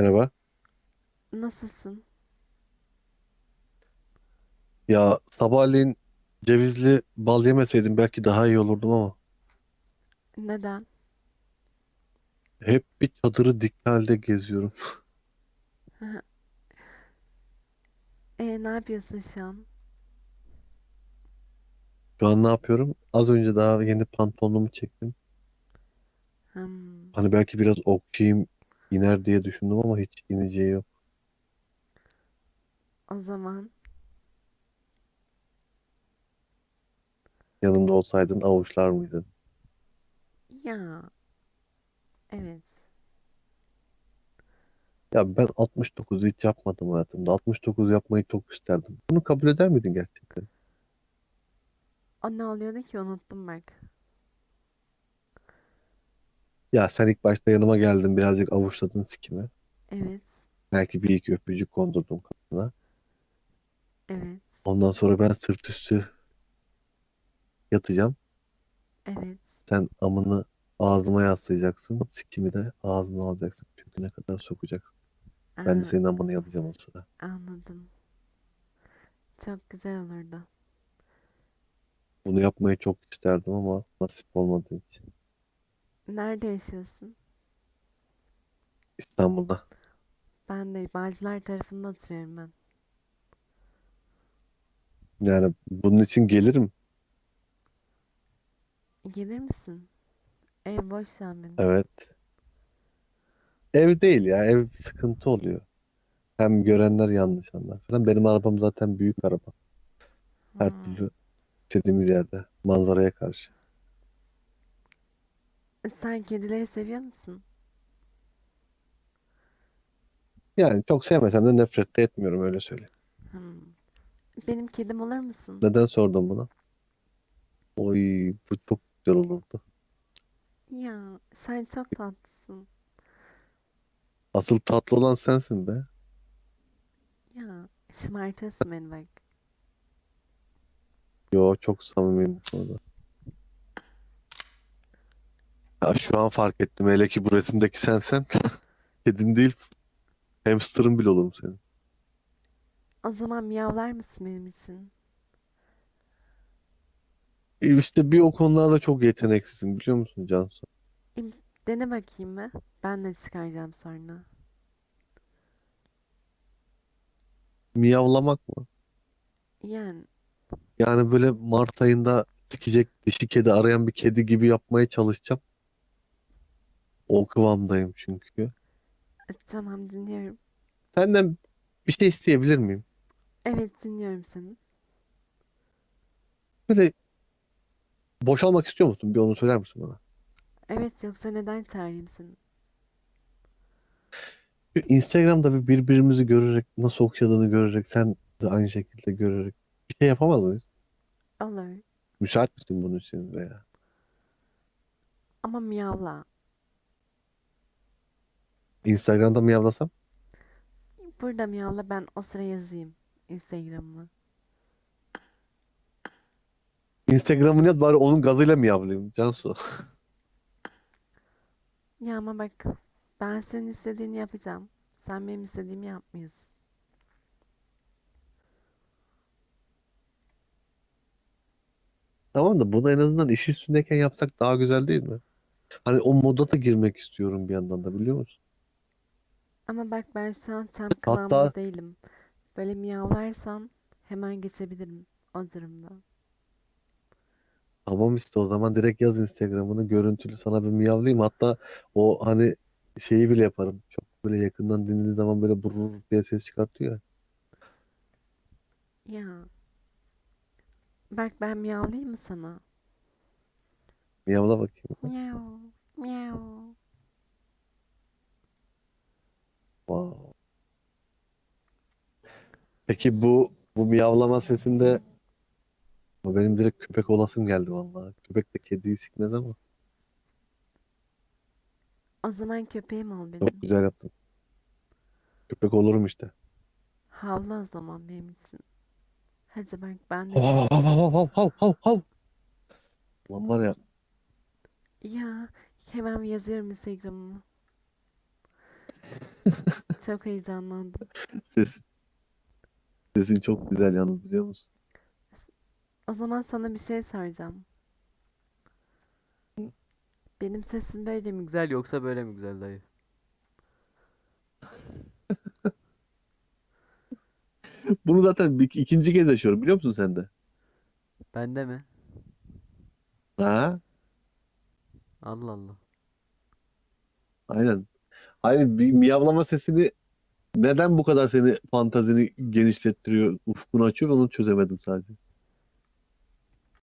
Merhaba. Nasılsın? Ya sabahleyin cevizli bal yemeseydim belki daha iyi olurdum ama Neden? hep bir çadırı dik halde geziyorum. E, ne yapıyorsun şu an? Şu an ne yapıyorum? Az önce daha yeni pantolonumu çektim. Hmm, Hani belki biraz okşayayım iner diye düşündüm ama hiç ineceği yok. o zaman Yanımda olsaydın avuçlar mıydın? ya evet. Ya ben 69 hiç yapmadım hayatımda. 69 yapmayı çok isterdim. Bunu kabul eder miydin gerçekten? O ne oluyordu ki unuttum bak. Ya sen ilk başta yanıma geldin birazcık avuçladın sikimi. Evet, Belki bir iki öpücük kondurdun kafana. evet, Ondan sonra ben sırt üstü yatacağım. evet. Sen amını ağzıma yaslayacaksın. Sikimi de ağzına alacaksın. Köküne kadar sokacaksın. Ben de Aa, senin amını yalayacağım o sıra. anladım. Çok güzel olurdu. Bunu yapmayı çok isterdim ama nasip olmadığı için. Nerede yaşıyorsun? İstanbul'da. Ben de Bağcılar tarafında oturuyorum ben. Yani bunun için gelirim. Gelir misin? Ev boş şu an benim. Evet. Ev değil ya. Ev sıkıntı oluyor. Hem görenler yanlış anlar falan. Benim arabam zaten büyük araba. Her Hmm. türlü istediğimiz yerde. Manzaraya karşı. Sen kedileri seviyor musun? Yani çok sevmesem de nefret de etmiyorum öyle söyleyeyim. Hmm. Benim kedim olur musun? Neden sordun bunu? Oy bu çok güzel olurdu. Ya sen çok tatlısın. Asıl tatlı olan sensin be. Ya şımartıyorsun beni bak. Yo çok samimiyim konuda. Ya şu an fark ettim. Hele ki bu resimdeki sensen. Kedin değil. Hamsterın bile olurum senin. O zaman miyavlar mısın benim için? E İşte bir o konularda çok yeteneksizim biliyor musun Cansu? İm- Dene bakayım mı? Ben de çıkaracağım sonra. Miyavlamak mı? Yani Yani böyle Mart ayında tikecek dişi kedi arayan bir kedi gibi yapmaya çalışacağım. O kıvamdayım çünkü. e, tamam dinliyorum. Senden bir şey isteyebilir miyim? Evet dinliyorum seni. Böyle boşalmak istiyor musun? Bir onu söyler misin bana? Evet yoksa neden çağırayım seni? Instagram'da bir birbirimizi görerek nasıl okşadığını görerek sen de aynı şekilde görerek bir şey yapamaz mıyız? Olur. Müsait misin bunun için veya? Ama miyavla. Instagram'da mı yavlasam? Burada miyavla ben o sıra yazayım. Instagram'ıma. Instagram'ını yaz bari onun gazıyla mı yavlayayım Cansu? Ya ama bak ben senin istediğini yapacağım. Sen benim istediğimi yapmıyorsun. Tamam da bunu en azından iş üstündeyken yapsak daha güzel değil mi? Hani o moda da girmek istiyorum bir yandan da biliyor musun? Ama bak ben şu an tam kıvamda Hatta değilim. Böyle miyavlarsan hemen geçebilirim o durumda. tamam işte o zaman direkt yaz Instagram'ını görüntülü sana bir miyavlayayım. Hatta o hani şeyi bile yaparım. Çok böyle yakından dinlediği zaman böyle burur diye ses çıkartıyor ya. Ya bak ben miyavlayayım mı sana? Miyavla bakayım. Miyav, miyav. Peki bu bu miyavlama sesinde ama benim direkt köpek olasım geldi vallahi. Köpek de kediyi sikmez ama O zaman köpeğim ol çok benim. güzel yaptın. Köpek olurum işte. Havla o zaman benim için. Hadi bak ben de Hav hav şimdi hav hav hav hav hav hav. Lan var ya ya hemen yazıyorum Instagram'ıma. Çok heyecanlandım. Ses, sesin çok güzel yalnız biliyor musun? O zaman sana bir şey soracağım. Benim sesim böyle mi güzel yoksa böyle mi güzel dayı? Bunu zaten bir, ikinci kez yaşıyorum biliyor musun sen de? Bende mi? Ha? Allah Allah. Aynen. Hayır bir miyavlama sesini neden bu kadar seni fantazini genişlettiriyor, ufkunu açıyor onu çözemedim sadece.